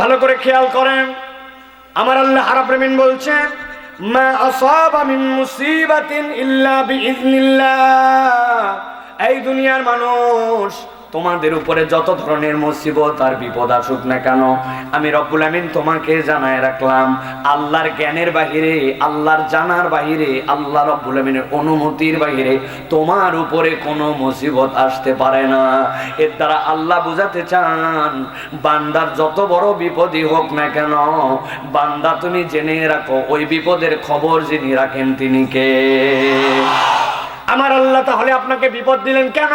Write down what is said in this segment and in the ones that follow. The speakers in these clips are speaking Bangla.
ভালো করে খেয়াল করেন। আমার আল্লাহ আরাপ্রেমিন বলছে মা মুসিবাতিন এই দুনিয়ার মানুষ তোমাদের উপরে যত ধরনের মুসিবত আর বিপদ আসুক না কেন, আমি রব্বুল আমিন তোমাকে জানায় রাখলাম, আল্লাহর জ্ঞানের বাহিরে, আল্লাহর জানার বাহিরে, আল্লাহ রব্বুল আমিনের অনুমতির বাহিরে তোমার উপরে কোনো মুসিবত আসতে পারে না। এর দ্বারা আল্লাহ বুঝাতে চান, বান্দার যত বড় বিপদই হোক না কেন, বান্দা তুমি জেনে রাখো, ওই বিপদের খবর যিনি রাখেন তিনি কে? আমার আল্লাহ তাহলে আপনাকে বিপদ দিলেন কেন?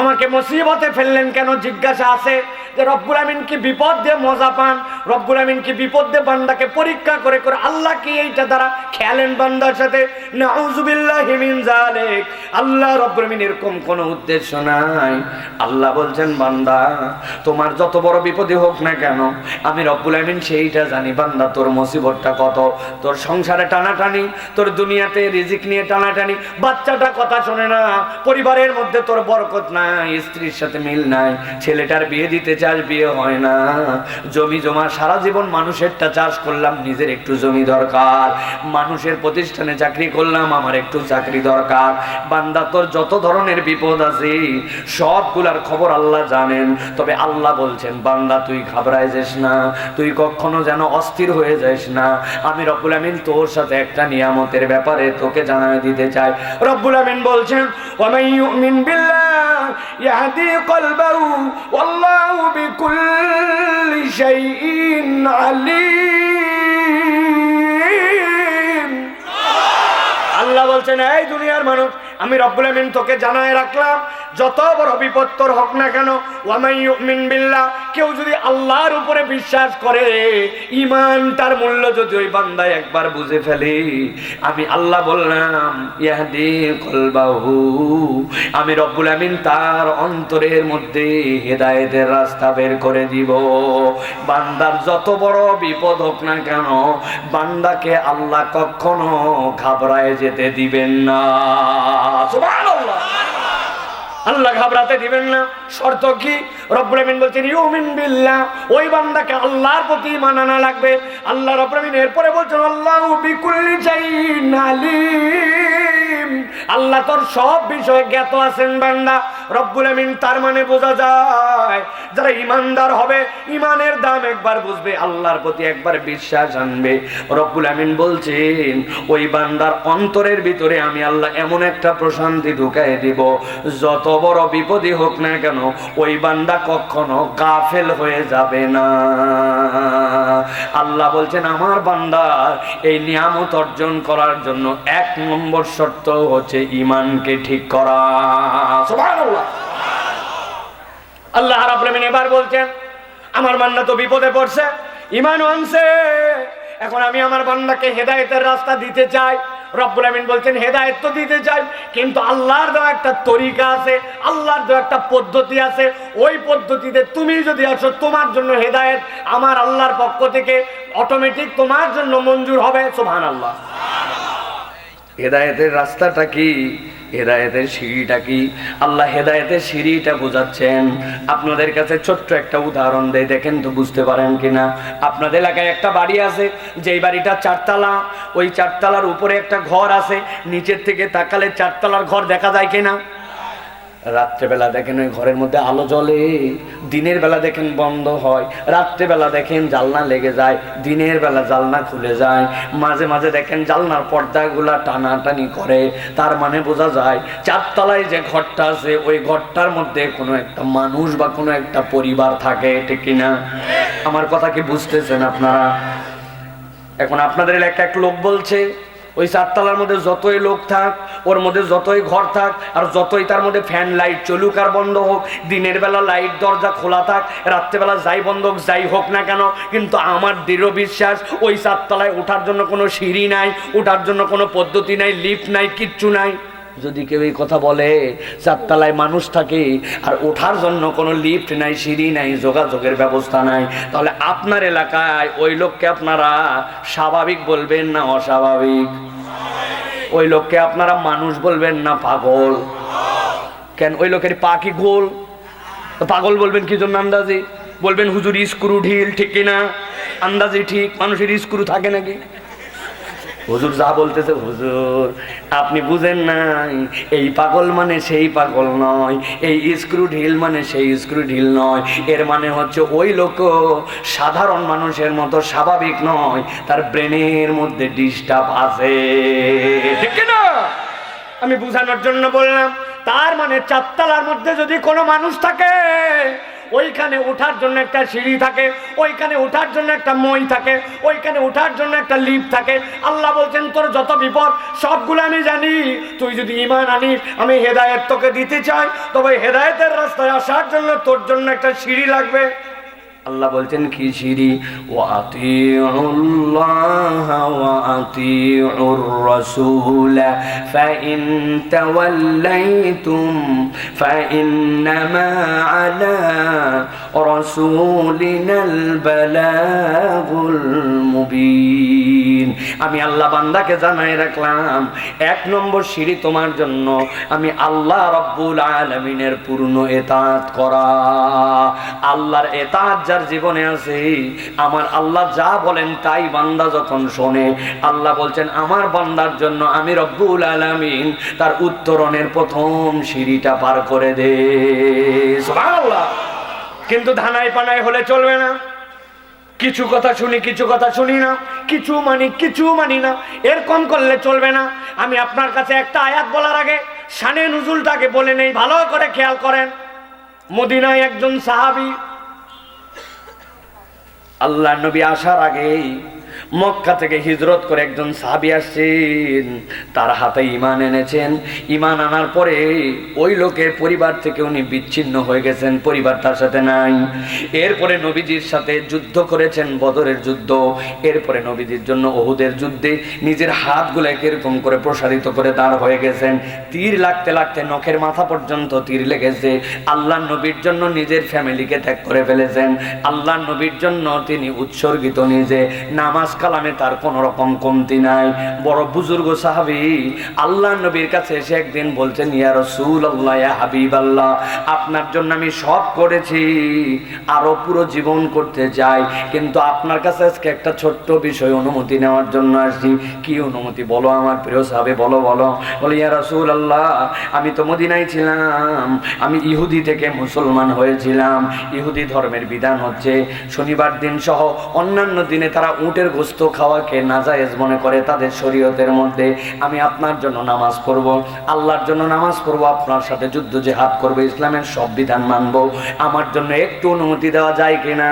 আমাকে মুসিবতে ফেললেন কেন? জিজ্ঞাসা আছে যে রব্বুল আমিন কি বিপদ দিয়ে মজা পান? রব্বুল আমিন কি বিপদ দিয়ে বান্দাকে পরীক্ষা করে করে আল্লাহ কি এইটা দ্বারা খেলেন বান্দার সাথে? আল্লাহ রব্বুল আমিন এরকম কোনো উদ্দেশ্য নাই। আল্লাহ বলছেন, বান্দা, তোমার যত বড় বিপদই হোক না কেন, আমি রব্বুল আমিন সেইটা জানি। বান্দা, তোর মুসিবতটা কত? তোর সংসারে টানাটানি, তোর দুনিয়াতে রিজিক নিয়ে টানাটানি, বাচ্চাটা কথা শোনে না, পরিবারের মধ্যে তোর বরকত নাই, স্ত্রীর সাথে মিল নাই, ছেলেটার বিয়ে দিতে চাস, বিয়ে হয় না। জমি জমা, সারা জীবন মানুষেরটা চাষ করলাম, নিজের একটু জমি দরকার। মানুষের প্রতিষ্ঠানে চাকরি করলাম, আমার একটু চাকরি দরকার। বান্দা, তোর যত ধরনের বিপদ আছে, সবগুলার খবর আল্লাহ জানেন। তবে আল্লাহ বলছেন, বান্দা, তুই ঘাবড়ায় যাস না, তুই কখনো যেন অস্থির হয়ে যাস না। আমি রব্বুল আমিন তোর সাথে একটা নিয়ামতের ব্যাপারে তোকে জানাই দিতে চাই। রব্বুল আমিন বলছেন ওয়ামান বিল্লাহ ইয়াহদি কলবাহু ওয়াল্লাহু বিকুল্লি শাইইন আলিম। আল্লাহ বলছেন এই দুনিয়ার মানুষ আমি রব্বুল আমিন তোকে জানায় রাখলাম, যত বড় বিপদ তোর হোক না কেন ওয়ামাই ইউমিন বিল্লাহ, কেউ যদি আল্লাহর উপরে বিশ্বাস করে ইমান তার মূল্য যদি ওই বান্দায় একবার বুঝে ফেলে। আমি আল্লাহ বললাম, ইয়াহদি কলবাহু, আমি রব্বুল আমিন তার অন্তরের মধ্যে হেদায়েতের রাস্তা বের করে দিব। বান্দার যত বড় বিপদ হোক না কেন, বান্দাকে আল্লাহ কখনো ঘাবড়ায় যেতে দিবেন না। আল্লাহ ঘাবড়াতে দিবেন না। শর্ত কি? রব্বুল আমিন বলছেন, ইউমিন বিল্লাহ। ওই বান্দাকে আল্লাহর প্রতি মানানা লাগবে। আল্লাহ রব্বুল এরপরে বলছেন, আল্লাহু বিকুল্লি শাইইন আলিম। আল্লাহ তোর সব বিষয়ে জ্ঞাত আছেন বান্দা। রব্বুল আমিন তার মানে বোঝা যায়, যারা ইমানদার হবে ইমানের দাম একবার বুঝবে, আল্লাহর প্রতি একবার বিশ্বাস আনবে। রব্বুল আমিন বলছেন, ওই বান্দার অন্তরের ভিতরে আমি আল্লাহ এমন একটা প্রশান্তি ঢুকাই দিব, যত বড় বিপদই হোক না কেন, ওই বান্দা কখনো গাফেল হয়ে যাবে না। আল্লাহ বলছেন, আমার বান্দার এই নিয়ামত অর্জন করার জন্য এক নম্বর শর্ত হচ্ছে ইমানকে ঠিক করা। আল্লাহ রাব্বুল আমিন এবার বলছেন, আমার বান্দা তো বিপদে পড়ছে ইমান আনছে। এখন আমি আমার বান্দাকে হেদায়েতের রাস্তা দিতে চাই। রব্বুল আমিন বলছেন, হেদায়েত তো দিতে চাই, কিন্তু আল্লাহর দেওয়া একটা তরিকা আছে, আল্লাহর দেওয়া একটা পদ্ধতি আছে। ওই পদ্ধতিতে তুমি যদি আসো, তোমার জন্য হেদায়ত আমার আল্লাহর পক্ষ থেকে অটোমেটিক তোমার জন্য মঞ্জুর হবে, সুবহানাল্লাহ। হেদায়েতের রাস্তাটা কি? হেদায়েতের সিঁড়িটা কি? আল্লাহ হেদায়েতের সিঁড়িটা বোঝাচ্ছেন। আপনাদের কাছে ছোট্ট একটা উদাহরণ দেয় দেখেন তো বুঝতে পারেন কিনা? আপনাদের এলাকায় একটা বাড়ি আছে, যেই বাড়িটা চারতলা, ওই চারতলার উপরে একটা ঘর আছে, নিচের থেকে তাকালে চারতলার ঘর দেখা যায় কিনা? রাত্রেবেলা দেখেন ওই ঘরের মধ্যে আলো জ্বলে, দিনের বেলা দেখেন বন্ধ হয়, রাত্রেবেলা দেখেন জালনা লেগে যায়, দিনের বেলা জালনা খুলে যায়, মাঝে মাঝে দেখেন জালনার পর্দাগুলা টানাটানি করে, তার মানে বোঝা যায় চারতলায় যে ঘরটা আছে, ওই ঘরটার মধ্যে কোনো একটা মানুষ বা কোনো একটা পরিবার থাকে, ঠিক কিনা? আমার কথা কি বুঝতেছেন আপনারা? এখন আপনাদের এলাকা এক লোক বলছে ওই চারতলার মধ্যে যতই লোক থাক, ওর মধ্যে যতই ঘর থাক, আর যতই তার মধ্যে ফ্যান লাইট চলুক আর বন্ধ হোক, দিনের বেলা লাইট দরজা খোলা থাক, রাত্রেবেলা যাই বন্ধ হোক, যাই হোক না কেন, কিন্তু আমার দৃঢ় বিশ্বাস, ওই চারতলায় ওঠার জন্য কোনো সিঁড়ি নাই, ওঠার জন্য কোনো পদ্ধতি নাই লিফট নাই, কিচ্ছু নাই। যদি কেউ এই কথা বলে, চারতলায় মানুষ থাকে আর ওঠার জন্য কোনো লিফট নাই, সিঁড়ি নাই, যোগাযোগের ব্যবস্থা নাই, তাহলে আপনার এলাকায় ওই লোককে আপনারা স্বাভাবিক বলবেন না অস্বাভাবিক? ওই লোককে আপনারা মানুষ বলবেন না পাগল? কেন ওই লোকের পা কি গোল? পাগল বলবেন কি জন্য আন্দাজি? বলবেন হুজুর স্ক্রু ঢিল ঠিক কিনা? আন্দাজে ঠিক? মানুষের স্ক্রু থাকে নাকি? হুজুর যা বলতেছে, হুজুর। আপনি বুঝেন নাই, এই পাগল মানে সেই পাগল নয়, এই স্ক্রু ঢিল মানে সেই স্ক্রু ঢিল নয়। এর মানে হচ্ছে ওই লোক সাধারণ মানুষের মতো স্বাভাবিক নয়, তার ব্রেনের মধ্যে ডিস্টার্ব আছে। আমি বুঝানোর জন্য বললাম, তার মানে চারতলার মধ্যে যদি কোনো মানুষ থাকে ওইখানে ওঠার জন্য একটা সিঁড়ি থাকে, ওইখানে ওঠার জন্য একটা মই থাকে, ওইখানে ওঠার জন্য একটা লিপ থাকে। আল্লাহ বলছেন, তোর যত বিপদ, সবগুলো আমি জানি। তুই যদি ইমান আনিস, আমি হেদায়ত তোকে দিতে চাই। তবে হেদায়তের রাস্তায় আসার জন্য তোর জন্য একটা সিঁড়ি লাগবে। আল্লাহ বলছেন কি সিঁড়ি? ওয়াতিউল্লাহ ওয়াতিউর রাসূল ফাইন তাওয়াল্লাইতুম ফাইন্নামা আলা রাসূলিনাল বালাগুল মুবিন আমি আল্লাহ বান্দাকে জানাই রাখলাম, এক নম্বর সিঁড়ি তোমার জন্য। আমি আল্লাহ রব্বুল আলমিনের পূর্ণ এতাত করা। আল্লাহর এতাত যার জীবনে আছে, আমার আল্লাহ যা বলেন তাই বান্দা যখন শোনে, আল্লাহ বলছেন, আমার বান্দার জন্য আমি রব্বুল আলমিন তার উত্তরণের প্রথম সিঁড়িটা পার করে দে। সুবহানাল্লাহ। কিন্তু ধানায় পানায় হলে চলবে না। কিছু কথা শুনি, কিছু কথা শুনি না। কিছু মানি কিছু মানি না। এরকম করলে চলবে না। আমি আপনার কাছে একটা আয়াত বলার আগে সানে নুজুলটাকে বলে নেই, ভালো করে খেয়াল করেন। মদিনায় একজন সাহাবি আল্লাহ নবী আসার আগেই মক্কা থেকে হিজরত করে একজন সাহাবি আসছেন। তার হাতে ইমান এনেছেন। ইমান আনার পরে ওই লোকের পরিবার থেকে উনি বিচ্ছিন্ন হয়ে গেছেন, পরিবার তার সাথে নাই। এরপরে নবীজির সাথে যুদ্ধ করেছেন, বদরের যুদ্ধ। এরপরে নবীজির জন্য ওহুদের যুদ্ধে নিজের হাতগুলো এরকম করে প্রসারিত করে দাঁড় হয়ে গেছেন। তীর লাগতে লাগতে নখের মাথা পর্যন্ত তীর লেগেছে। আল্লাহ নবীর জন্য নিজের ফ্যামিলিকে ত্যাগ করে ফেলেছেন। আল্লাহ নবীর জন্য তিনি উৎসর্গিত নিজে। নামাজ কালামে তার কোনো রকম কমতি নাই। বড় বুজুর্গ সাহাবি আল্লাহ নবীর কাছে এসে একদিন বলছেন, ইয়া রসুল আল্লাহ হাবিব আল্লাহ আপনার জন্য আমি সব করেছি, আরও পুরো জীবন করতে চাই, কিন্তু আপনার কাছে আজকে একটা ছোট্ট বিষয় অনুমতি নেওয়ার জন্য আসছি। কি অনুমতি? বলো আমার প্রিয় সাহাবে, বলো বলো। বলে, ইয়া রসুল আল্লাহ আমি তো মদিনায় ছিলাম, আমি ইহুদি থেকে মুসলমান হয়েছিলাম। ইহুদি ধর্মের বিধান হচ্ছে, শনিবার দিন সহ অন্যান্য দিনে তারা উটের গোস্ত খাওয়াকে নাজায়েজ মনে করে তাদের শরীয়তের মধ্যে, আমি আপনার জন্য নামাজ পড়ব, আল্লাহর জন্য নামাজ পড়ব, আপনার সাথে যুদ্ধ জেহাদ করব, ইসলামের সব বিধান মানব, আমার জন্য একটু অনুমতি দেওয়া যায় কিনা?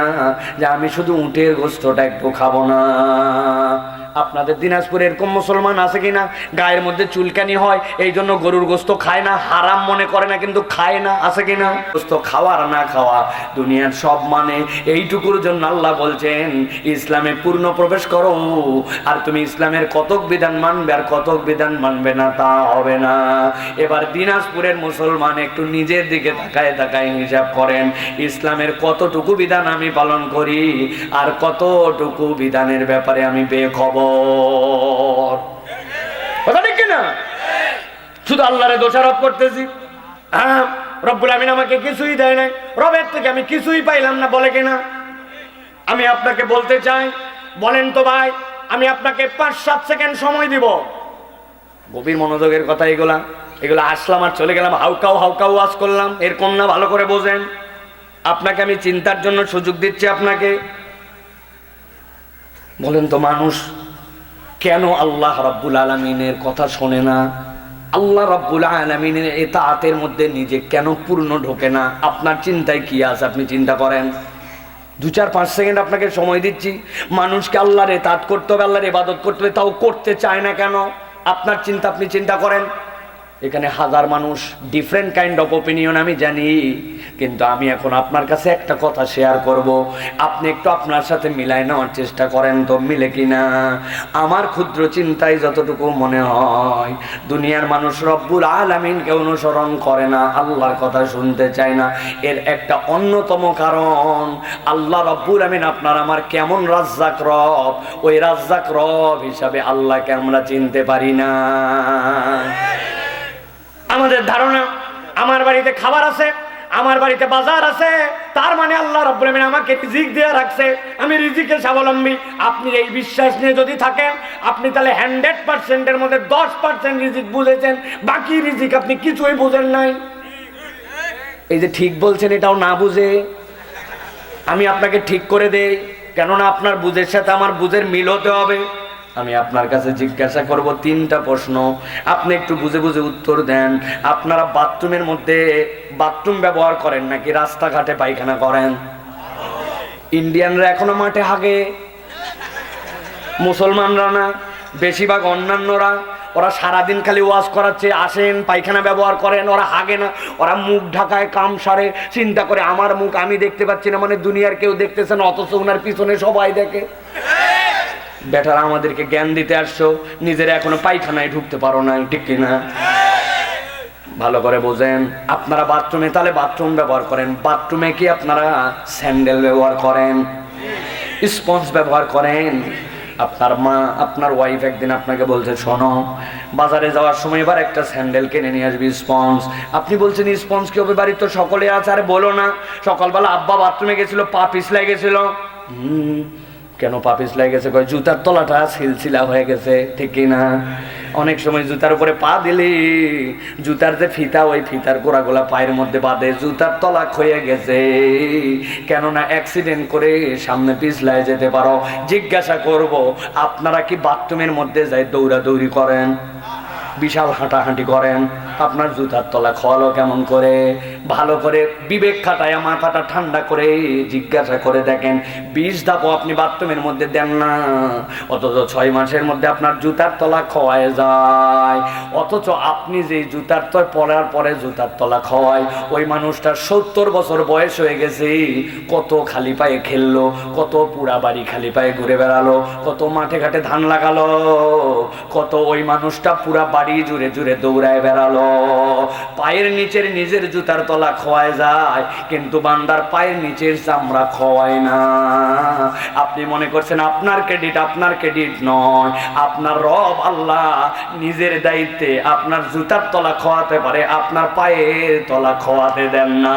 যে আমি শুধু উটের গোস্তটা একটু খাব না। আপনাদের দিনাজপুরে এরকম মুসলমান আছে কিনা? গায়ের মধ্যে চুলকানি হয়, এই জন্য গরুর গোস্ত খায় না, হারাম মনে করে না, কিন্তু খায় না, আছে কিনা? গোস্ত খাওয়ার না খাওয়া, দুনিয়ার সব মানে এইটুকুর জন্য আল্লাহ বলছেন, ইসলামে পূর্ণ প্রবেশ করো, আর তুমি ইসলামের কতক বিধান মানবে আর কতক বিধান মানবে না, তা হবে না। এবার দিনাজপুরের মুসলমান একটু নিজের দিকে তাকায় তাকায় হিসাব করেন, ইসলামের কতটুকু বিধান আমি পালন করি আর কতটুকু বিধানের ব্যাপারে আমি বেখবর। কথা ঠিক কিনা? শুধু আল্লাহরে দোষারোপ করতেছি। হ্যাঁ রব্বুল আমিন আমাকে কিছুই দেয় নাই। রবের থেকে আমি কিছুই পাইলাম না, বলে কিনা? আমি আপনাকে বলতে চাই বলেন তো ভাই, আমি আপনাকে পাঁচ সাত সেকেন্ড সময় দিব। গভীর মনোযোগের কথা এগুলা, এগুলো আসলাম আর চলে গেলাম হাউকাও হাউকাও ওয়াজ করলাম এরকম না ভালো করে বোঝেন। আপনাকে আমি চিন্তার জন্য সুযোগ দিচ্ছি আপনাকে। বলেন তো মানুষ, কেন আল্লাহ রাব্বুল আলমিনের কথা শোনে না? আল্লাহ রাব্বুল আলমিনের এতাতের মধ্যে নিজে কেন পূর্ণ ঢোকে না? আপনার চিন্তায় কি আছে? আপনি চিন্তা করেন। দু চার পাঁচ সেকেন্ড আপনাকে সময় দিচ্ছি। মানুষকে আল্লাহরে তাঁত করতে হবে, আল্লাহর ইবাদত করতে হবে। তাও করতে চায় না কেন? আপনার চিন্তা, আপনি চিন্তা করেন। এখানে হাজার মানুষ ডিফারেন্ট কাইন্ড অফ ওপিনিয়ন আমি জানি, কিন্তু আমি এখন আপনার কাছে একটা কথা শেয়ার করব। আপনি একটু আপনার সাথে মিলাই নেওয়ার চেষ্টা করেন তো, মিলে কিনা আমার ক্ষুদ্র চিন্তায় যতটুকু মনে হয়, দুনিয়ার মানুষ রব্বুল আলামিনকে অনুসরণ করে না, আল্লাহর কথা শুনতে চায় না। এর একটা অন্যতম কারণ, আল্লাহ রব্বুল আমিন আপনার আমার কেমন রাজ্জাক রব, ওই রাজ্জাক রব হিসাবে আল্লাহকে আমরা চিনতে পারি না। আমাদের ধারণা, আমার বাড়িতে খাবার আছে, আমার বাড়িতে বাজার আছে, তার মানে আল্লাহ রব্বুল আলামিন আমাকে রিজিক দিয়ে রাখছে। আমি রিজিকের স্বাবলম্বী। আপনি এই বিশ্বাস নিয়ে যদি থাকেন, আপনি তাহলে হান্ড্রেড পার্সেন্টের মধ্যে দশ পার্সেন্ট রিজিক বুঝেছেন, বাকি রিজিক আপনি কিছুই বুঝেন নাই। এই যে ঠিক বলছেন, এটাও না বুঝে। আমি আপনাকে ঠিক করে দেই, কেননা আপনার বুঝের সাথে আমার বুঝের মিল হতে হবে। আমি আপনার কাছে জিজ্ঞাসা করব তিনটা প্রশ্ন। আপনি একটু বুঝে বুঝে উত্তর দেন। আপনারা বাথরুমের মধ্যে বাথরুম ব্যবহার করেন নাকি রাস্তাঘাটে পায়খানা করেন? ইন্ডিয়ানরা এখনও মাঠে হাগে। মুসলমানরা না, বেশিরভাগ অন্যান্যরা। ওরা সারাদিন খালি ওয়াশ করাচ্ছে, আসেন, পায়খানা ব্যবহার করেন, ওরা হাগে না। ওরা মুখ ঢাকায় কাম সারে, চিন্তা করে, আমার মুখ আমি দেখতে পাচ্ছি না। মানে দুনিয়ার কেউ দেখতেছে না, অথচ ওনার পিছনে সবাই দেখে। বেটারা আমাদেরকে জ্ঞান দিতে আসছো, নিজের এখনও পায়খানায় ঢুকতে পারো না ঠিক কিনা? ভালো করে বোঝেন, আপনারা বাথরুমে, তাহলে বাথরুম ব্যবহার করেন। বাথরুমে কি আপনারা স্যান্ডেল ব্যবহার করেন? স্পঞ্জ ব্যবহার করেন? আপনার মা, আপনার ওয়াইফ একদিন আপনাকে বলছে, শোনো, বাজারে যাওয়ার সময় এবার একটা স্যান্ডেল কিনে নিয়ে আসবি, স্পঞ্জ। আপনি বলছেন, স্পঞ্জ কি হবে? বাড়ির তো সকলে আছে, আরে বলো না। সকালবেলা আব্বা বাথরুমে গেছিল, পা পিছলাই গেছিল। হুম কেন পা পিছলাই গেছে? কয়, জুতার তলাটা সিলসিলা হয়ে গেছে, ঠিক না? অনেক সময় জুতার উপরে পা দিলি, জুতার যে ফিতা, ওই ফিতার গোড়াগুলা পায়ের মধ্যে বাঁধে, জুতার তলা ক্ষয়ে গেছে। কেননা অ্যাক্সিডেন্ট করে সামনে পিছলায় যেতে পারো। জিজ্ঞাসা করব, আপনারা কি বাথরুমের মধ্যে যাই দৌড়াদৌড়ি করেন? বিশাল হাঁটাহাঁটি করেন? আপনার জুতার তলা খোয়ালো কেমন করে? ভালো করে বিবেক খাটায় মাথাটা ঠান্ডা করে জিজ্ঞাসা করে দেখেন, বিষ ধাপও আপনি বাথরুমের মধ্যে দেন না। অথচ ছয় মাসের মধ্যে আপনার জুতার তলা খোয়ায় যায়। অথচ আপনি যে জুতার তলায় পরার পরে জুতার তলা খোয়ায়, ওই মানুষটার সত্তর বছর বয়স হয়ে গেছে, কত খালি পায়ে খেললো, কত পুরা বাড়ি খালি পায়ে ঘুরে বেড়ালো, কত মাঠে ঘাটে ধান লাগালো, কত ওই মানুষটা পুরা বাড়ি জুড়ে জুড়ে দৌড়ায় বেড়ালো পায়ের নিচের নিজের জুতার তলা খোয়ায় যায়, কিন্তু বান্দার পায়ের নিচের চামড়া খোয়ায় না আপনি মনে করছেন আপনার ক্রেডিট আপনার ক্রেডিট নয়, আপনার রব আল্লাহ নিজের দায়িত্বে আপনার জুতার তলা খোয়াতে পারে, আপনার পায়ের তলা খোয়াতে দেন না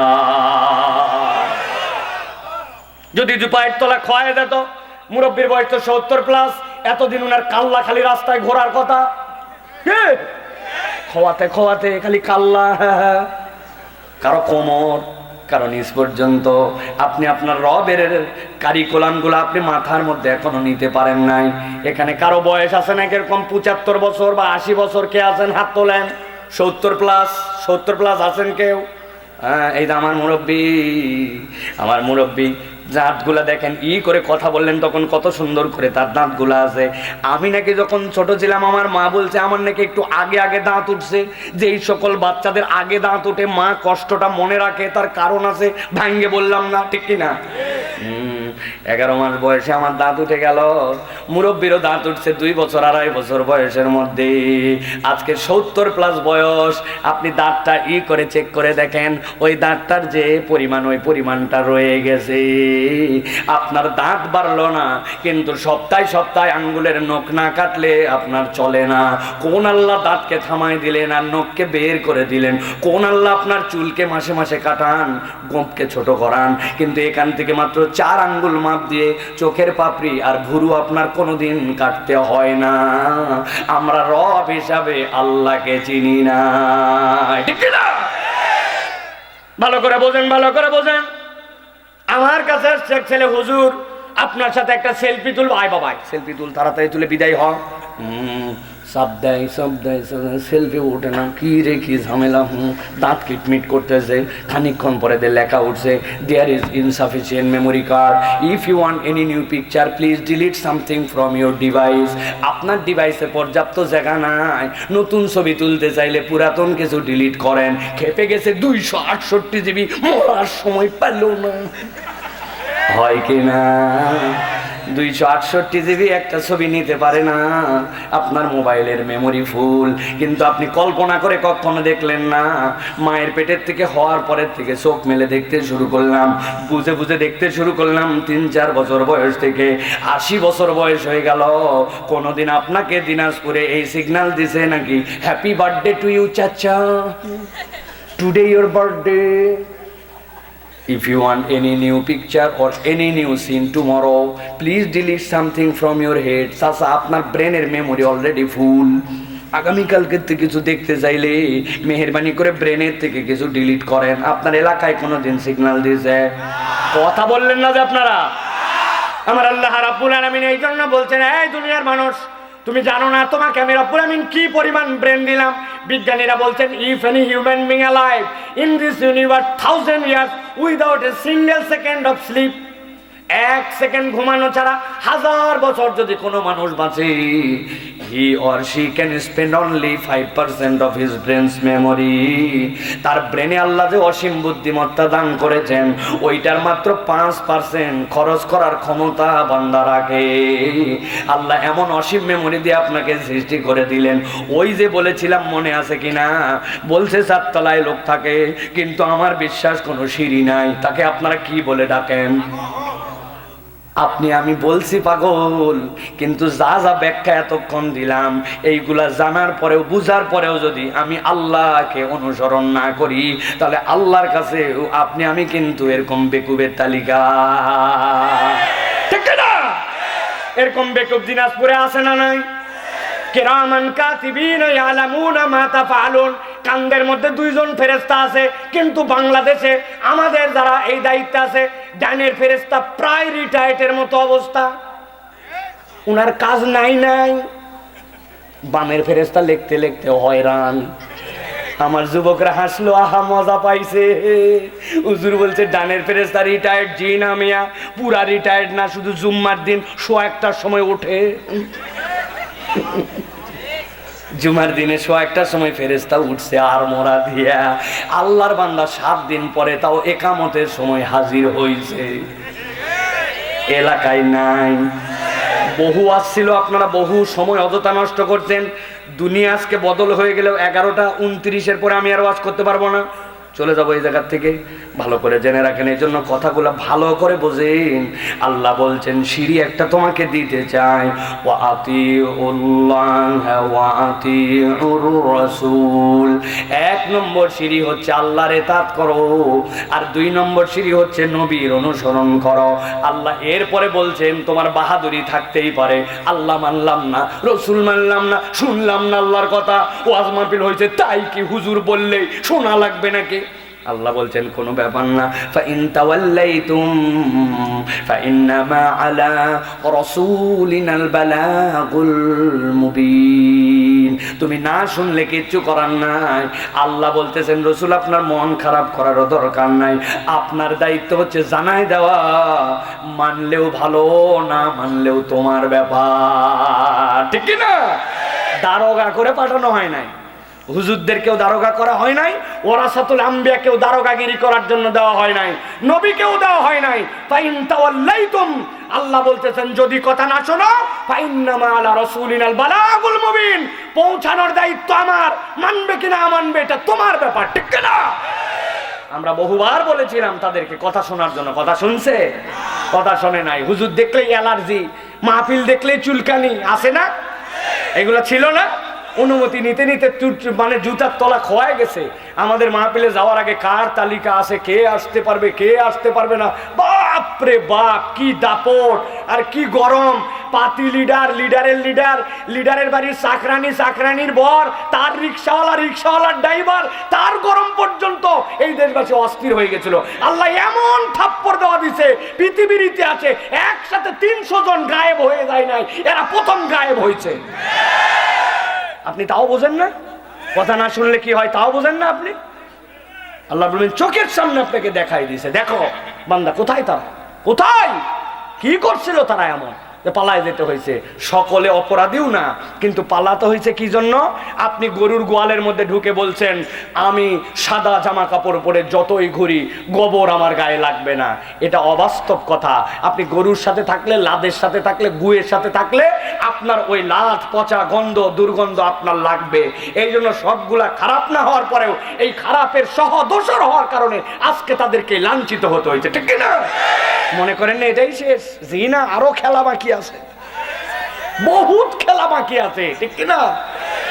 যদি দু পায়ের তলা খোয়ায় দিত মুরব্বীর বয়স তো সত্তর প্লাস এতদিন উনার কাল্লা খালি রাস্তায় ঘোরার কথা? খোয়াতে খোয়াতে খালি কাল্লা। কারও কোমর, কারও নিজ পর্যন্ত। আপনি আপনার রবের কারিকুলামগুলো আপনি মাথার মধ্যে এখনও নিতে পারেন নাই। এখানে কারও বয়স আছে না এরকম পঁচাত্তর বছর বা আশি বছর কে আছেন? হাত তোলেন। সত্তর প্লাস সত্তর প্লাস আছেন কেউ? এই যে আমার মুরব্বী আমার মুরব্বী দাঁতগুলা দেখেন ই করে কথা বললেন তখন কত সুন্দর করে তার দাঁতগুলা আছে। আমি নাকি যখন ছোট ছিলাম আমার মা বলছে আমার নাকি একটু আগে আগে দাঁত উঠছে। যে এই সকল বাচ্চাদের আগে দাঁত উঠে মা কষ্টটা মনে রাখে তার কারণ আছে ভাঙ্গে বললাম না ঠিক কিনা? হুম, এগারো মাস বয়সে আমার দাঁত উঠে গেল। মুরব্বীরও দাঁত উঠছে দুই বছর, আড়াই বছর বয়সের মধ্যে। আজকে সত্তর প্লাস বয়স। আপনি দাঁতটা ই করে চেক করে দেখেন, ওই দাঁতটার যে পরিমাণ, ওই পরিমাণটা রয়ে গেছে। আপনার দাঁত বাড়লো না, কিন্তু সপ্তাহে সপ্তাহে আঙ্গুলের নখ না কাটলে আপনার চলে না। কোন আল্লাহ দাঁতকে থামাই দিলেন আর নখকে বের করে দিলেন? কোন আল্লাহ আপনার চুলকে মাসে মাসে কাটান, গোপকে ছোট করান। কিন্তু এখান থেকে মাত্র চার আঙ্গুল মাপ দিয়ে চোখের পাপড়ি আর ভুরু আপনার কোনোদিন কাটতে হয় না। আমরা রব হিসাবে আল্লাহকে চিনি না। ঠিক না? ভালো করে বোঝেন, ভালো করে বোঝেন। আমার কাছে এক ছেলে, হুজুর, আপনার সাথে একটা সেলফি তুলবো। আয় বাবাই সেলফি তুল, তাড়াতাড়ি তুলে বিদায় হ। সব দেয় সব দেয় সেলফি উঠে না কি রে, কী ঝামেলা, হুম, দাঁত কিটমিট করতেছে, খানিকক্ষণ পরে দিয়ে লেখা উঠছে there is insufficient memory card if you want any new picture please delete something from your device আপনার ডিভাইসে পর্যাপ্ত জায়গা নাই। নতুন ছবি তুলতে চাইলে পুরাতন কিছু ডিলিট করেন। খেপে গেছে দুইশো আটষট্টি জিবি মরার সময় পেল না। হয় কি না? দুইশো আটষট্টি জিবি একটা ছবি নিতে পারে না। আপনার মোবাইলের মেমোরি ফুল কিন্তু আপনি কল্পনা করে কখনো দেখলেন না। মায়ের পেটের থেকে হওয়ার পরের থেকে চোখ মেলে দেখতে শুরু করলাম। বুঝে বুঝে দেখতে শুরু করলাম তিন চার বছর বয়স থেকে। আশি বছর বয়স হয়ে গেল। কোনোদিন আপনাকে দিনাজপুরে এই সিগন্যাল দিছে নাকি হ্যাপি বার্থডে টু ইউ চাচা। Today your birthday If you want any new picture or any new scene tomorrow, please delete something from your head. চাচা আপনার ব্রেনের মেমোরি অলরেডি ফুল আগামীকালকের থেকে কিছু দেখতে চাইলে মেহরবানি করে ব্রেনের থেকে কিছু ডিলিট করেন। আপনার এলাকায় কোনো দিন সিগন্যাল দিয়েছে কথা বললেন না যে আপনারা? আমার আল্লাহ রাব্বুল আলামিন এই জন্য বলছেন এই দুনিয়ার মানুষ তুমি জানো না তোমাকে আমি রব্বুল আমিন কি পরিমাণ ব্রেন দিলাম? বিজ্ঞানীরা বলছেন if any human being alive in this universe thousand years without a single second of sleep এক সেকেন্ড ঘুমানো ছাড়া হাজার বছর যদি কোনো মানুষ বাঁচে he or she can spend only five percent of his brain's memory তার ব্রেনে আল্লাহ যে অসীম বুদ্ধিমত্তা দান করেছেন, ওইটার মাত্র পাঁচ পার্সেন্ট খরচ করার ক্ষমতা বান্দা রাখে। আল্লাহ এমন অসীম মেমোরি দিয়ে আপনাকে সৃষ্টি করে দিলেন। ওই যে বলেছিলাম মনে আছে কিনা বলছে, চারতলায় লোক থাকে, কিন্তু আমার বিশ্বাস কোনো সিঁড়ি নাই। তাকে আপনারা কি বলে ডাকেন? আপনি, আমি বলছি পাগল, কিন্তু যা যা ব্যাখ্যা এতক্ষণ দিলাম, এইগুলা জানার পরেও, বুঝার পরেও যদি আমি আল্লাহকে অনুসরণ না করি, তাহলে আল্লাহর কাছে আপনি, আমি কিন্তু এরকম বেকুবের তালিকা। ঠিক না এরকম বেকুব দিনাজপুরে আছে না নাই? কিরামান কাতিবিন ইয়ালামুনা মা তাফআলুন কান্দের মধ্যে দুইজন ফেরেশতা আছে, কিন্তু বাংলাদেশে আমাদের যারা এই দায়িত্বে আছে, ডানের ফেরেশতা প্রায় রিটায়ার্ডের মতো অবস্থা। উনার কাজ নাই নাই। বামের ফেরেশতা লিখতে লিখতে হয়রান। আমার যুবকরা হাসলো, আহা, মজা পাইছে। হুজুর বলছে, ডানের ফেরেস্তা রিটায়ার্ড জি না মিয়া। পুরা রিটায়ার্ড না, শুধু জুম্মার দিন শো একটার সময় ওঠে। জুমার দিনে শো একটার সময় ফেরেস্তা উঠছে আর মোরা দিয়া। আল্লাহর বান্দা সাত দিন পরে তাও একামতের সময় হাজির হইছে। এলাকায় নাই। বহু আসছিল, আপনারা বহু সময় অযথা নষ্ট করছেন। দুনিয়া আজকে বদল হয়ে গেলেও এগারোটা, উনত্রিশের পরে আমি আর ওয়াজ করতে পারব না। চলে যাব এই জায়গার থেকে। ভালো করে জেনে রাখেন এই জন্য কথাগুলো ভালো করে বোঝেন। আল্লাহ বলছেন, সিঁড়ি একটা তোমাকে দিতে চাই। ওয়া আতি ওয়া আতি রসুল। এক নম্বর সিঁড়ি হচ্ছে আল্লাহর এতাত করো, আর দুই নম্বর সিঁড়ি হচ্ছে নবীর অনুসরণ করো। আল্লাহ এরপরে বলছেন, তোমার বাহাদুরি থাকতেই পারে। আল্লাহ মানলাম না, রসুল মানলাম না, শুনলাম না আল্লাহর কথা। ওয়াজ মাহফিল হয়েছে, তাই কি হুজুর বললেই শোনা লাগবে নাকি? আল্লাহ বলছেন, কোনো ব্যাপার না। ফাইন তাওয়াল্লাইতুম, ফাইন্নামা আলা রাসূলিনাল বালাগুল মুবিন। তুমি না শুনলে কিচ্ছু করার নাই। আল্লাহ বলতেছেন, রসুল, আপনার মন খারাপ করারও দরকার নাই। আপনার দায়িত্ব হচ্ছে জানাই দেওয়া। মানলেও ভালো, না মানলেও তোমার ব্যাপার। ঠিক না দারোগা করে পাঠানো হয় নাই। হুজুরদেরকেও দারোগা করা হয় নাই ওরাসাতুল আম্বিয়াকেও দারোগাগিরি করার জন্য দেওয়া হয় নাই, নবীকেও দেওয়া হয় নাই। ফাইন তাওয়াল্লাইতুম, আল্লাহ বলতেছেন, যদি কথা না শোনো, ফাইন্নামা আলা রাসূলিনাল বালাগুল মুবিন, পৌঁছানোর দায়িত্ব আমার, মানবে কিনা মানবে এটা তোমার ব্যাপার, ঠিক না আমরা বহুবার বলেছিলাম তাদেরকে কথা শোনার জন্য, কথা শুনছে? কথা শোনে নাই, হুজুর দেখলেই অ্যালার্জি, মাহফিল দেখলেই চুলকানি আসে না? এগুলো ছিল না? অনুমতি নিতে নিতে মানে জুতার তলা খোয়াই গেছে। আমাদের মাহফিলে যাওয়ার আগে কার তালিকা আছে? কে আসতে পারবে, কে আসতে পারবে না? বাপরে বাপ, কি দাপট আর কি গরম। পাতি লিডার, লিডারের লিডার, লিডারের বাড়ির চাকরানি চাকরানির বর, তার রিক্সাওয়ালা, রিক্সাওয়ালার ড্রাইভার, তার গরম পর্যন্ত এই দেশবাসী অস্থির হয়ে গেছিল। আল্লাহ এমন থাপ্পড় দেওয়া দিছে, পৃথিবীর ইতিহাসে একসাথে তিনশো জন গায়েব হয়ে যায় নাই, এরা প্রথম গায়েব হয়েছে। আপনি তাও বোঝেন না? কথা না শুনলে কি হয় তাও বোঝেন না আপনি? আল্লাহ বলবেন, চোখের সামনে আপনাকে দেখাই দিয়েছে। দেখো, বান্দা, কোথায় তারা? কোথায়? কি করছিল তারা এমন? যে পালায় যেতে হয়েছে। সকলে অপরাধীও না, কিন্তু পালাতে হয়েছে কি জন্য? আপনি গরুর গোয়ালের মধ্যে ঢুকে বলছেন, আমি সাদা জামা কাপড় পরে যতই ঘুরি, গোবর আমার গায়ে লাগবে না। এটা অবাস্তব কথা। আপনি গরুর সাথে থাকলে, লাদের সাথে থাকলে, গুয়ের সাথে থাকলে, আপনার ওই লাথ পচা গন্ধ, দুর্গন্ধ আপনার লাগবে। এই জন্য সবগুলা খারাপ না হওয়ার পরেও, এই খারাপের সহ দোষর হওয়ার কারণে আজকে তাদেরকে লাঞ্ছিত হতে হয়েছে। ঠিক না মনে করেন না এটাই শেষ? জি না আরও খেলা বাকি আছে। বহুত খেলা বাকি আছে, ঠিক কিনা?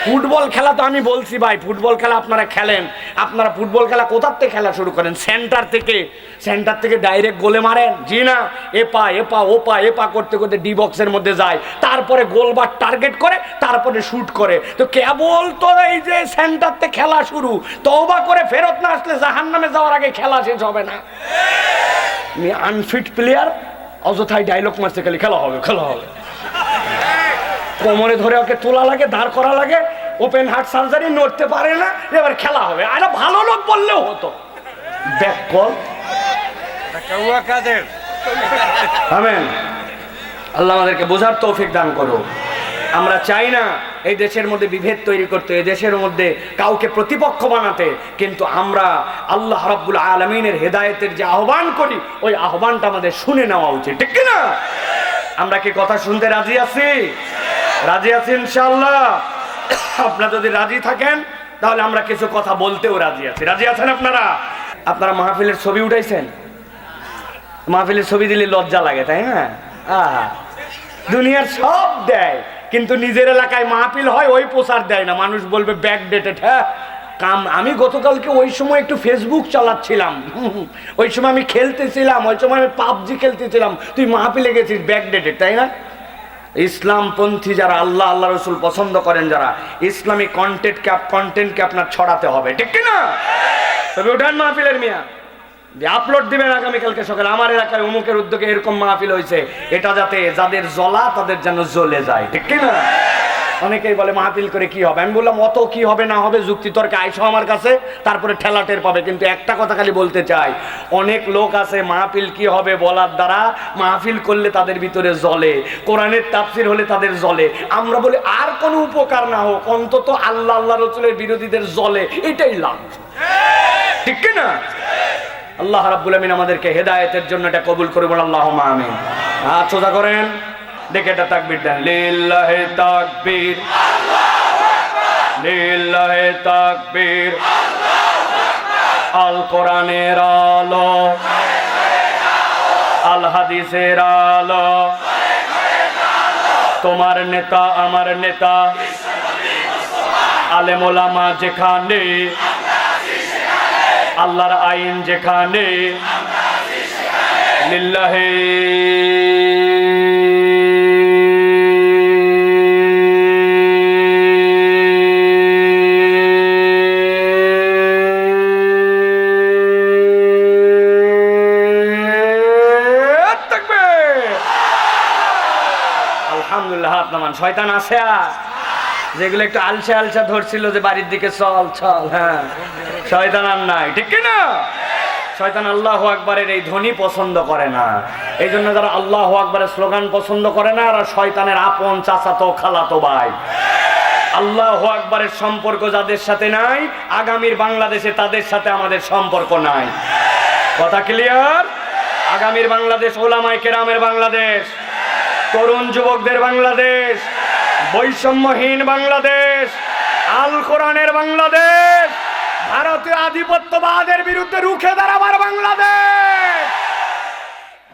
ফুটবল খেলা তো আমি বলছি ভাই, ফুটবল খেলা আপনারা খেলেন। আপনারা ফুটবল খেলা কোথার থেকে খেলা শুরু করেন? সেন্টার থেকে। সেন্টার থেকে ডাইরেক্ট গোলে মারেন। জি না, এপা এপা, ওপা, এপা করতে করতে ডি বক্সের মধ্যে যায়। তারপরে গোলবার টার্গেট করে, তারপরে শুট করে। তো কেবল তো এই যে সেন্টার থেকে খেলা শুরু, তওবা করে ফেরত না আসলে জাহান নামে যাওয়ার আগে খেলা শেষ হবে না। আনফিট প্লেয়ার অযথাই ডায়লগ মারছে খালি, খেলা হবে খেলা হবে। কোমরে ধরে ওকে তোলা লাগে, দাঁড় করা লাগে ওপেন হার্ট সার্জারি নড়তে পারে না, এবার খেলা হবে। আর ভালো লোক বললেও হতো। Back call amen. আল্লাহ আমাদেরকে বোঝার তৌফিক দান করো আমরা চাই না এই দেশের মধ্যে বিভেদ তৈরি করতে, এই দেশের মধ্যে কাউকে প্রতিপক্ষ বানাতে, কিন্তু আমরা আল্লাহ রাব্বুল আলমিনের হেদায়েতের যে আহ্বান করি, ওই আহ্বানটা আমাদের শুনে নেওয়া উচিত। ঠিক কি না আমরা কি কথা শুনতে রাজি আছি? রাজি আছি ইনশাল্লাহ আপনারা যদি রাজি থাকেন, তাহলে আমরা কিছু কথা বলতেও রাজি আছি। রাজি আছেন আপনারা? আপনারা মাহফিলের ছবি উঠাইছেন? মাহফিলের ছবি দিলে লজ্জা লাগে, তাই না? আহা। দুনিয়ার সব দেয়। কিন্তু নিজের এলাকায় মাহফিল হয়, ওই প্রচার দেয় না। মানুষ বলবে ব্যাক ডেটেড হ্যাঁ কাম আমি গতকালকে ওই সময় একটু ফেসবুক চালাচ্ছিলাম। ওই সময় আমি খেলতেছিলাম, ওই সময় আমি পাবজি খেলতেছিলাম। তুই মাহফিলে গেছিস ব্যাক ডেটেড তাই না? ইসলামপন্থী যারা, আল্লাহ আল্লাহ রসুল পছন্দ করেন যারা ইসলামী কন্টেন্টকে কন্টেন্টকে আপনার ছড়াতে হবে। ঠিক না? তবে উঠান মাহফিলের মিয়া। যে আপলোড দিবেন আগামীকালকে সকালে, আমার এলাকায় অমুকের উদ্যোগে এরকম মাহফিল হয়েছে। এটা যাতে যাদের জ্বলা, তাদের যেন জ্বলে যায়, ঠিক না? অনেকেই বলে মাহফিল করে কি হবে? আমি বললাম, অত কি হবে, না হবে যুক্তি তর্কে আইসো আমার কাছে, তারপরে ঠেলা টের পাবে। কিন্তু একটা কথা খালি বলতে চাই, অনেক লোক আছে, মাহফিল কি হবে বলার দ্বারা মাহফিল করলে তাদের ভিতরে জ্বলে, কোরআনের তাফসির হলে তাদের জলে আমরা বলি, আর কোনো উপকার না হোক, অন্তত আল্লাহ আল্লাহ রসুলের বিরোধীদের জ্বলে, এটাই লাভ। ঠিক না? আল্লাহ রাব্বুল আমিন আমাদেরকে হেদায়েতের জন্য এটা কবুল করে বলে আল্লাহ আমিন। হাত সোজা করেন, দেখে এটা তাকবীর দেন, লিল্লাহে তাকবীর। লিল্লাহে তাকবীর। আল কোরআনের আলো। আল হাদিসের আলো। তোমার নেতা, আমার নেতা। আলেমোলামা যেখানে আল্লাহর আইন যেখানে লিল্লাহে। আলহামদুলিল্লাহ নামান। শয়তান আছে আর। যেগুলো একটু আলসা আলসা ধরছিল যে বাড়ির দিকে চল চল হ্যাঁ। শয়তান আর নাই, ঠিক না? শয়তান আল্লাহ আকবরের এই ধ্বনি পছন্দ করে না। এই জন্য যারা আল্লাহ আকবরের স্লোগান পছন্দ করে না আর শয়তানের আপন চাচাতো, খালাতো ভাই। আল্লাহ আকবরের সম্পর্ক যাদের সাথে নাই, আগামীর বাংলাদেশে তাদের সাথে আমাদের সম্পর্ক নাই। কথা ক্লিয়ার আগামীর বাংলাদেশ ওলামাই কেরামের বাংলাদেশ, তরুণ যুবকদের বাংলাদেশ বৈষম্যহীন বাংলাদেশ আল কোরআনের বাংলাদেশ ভারতীয় আধিপত্যবাদের বিরুদ্ধে রুখে দাঁড়াবার বাংলাদেশ।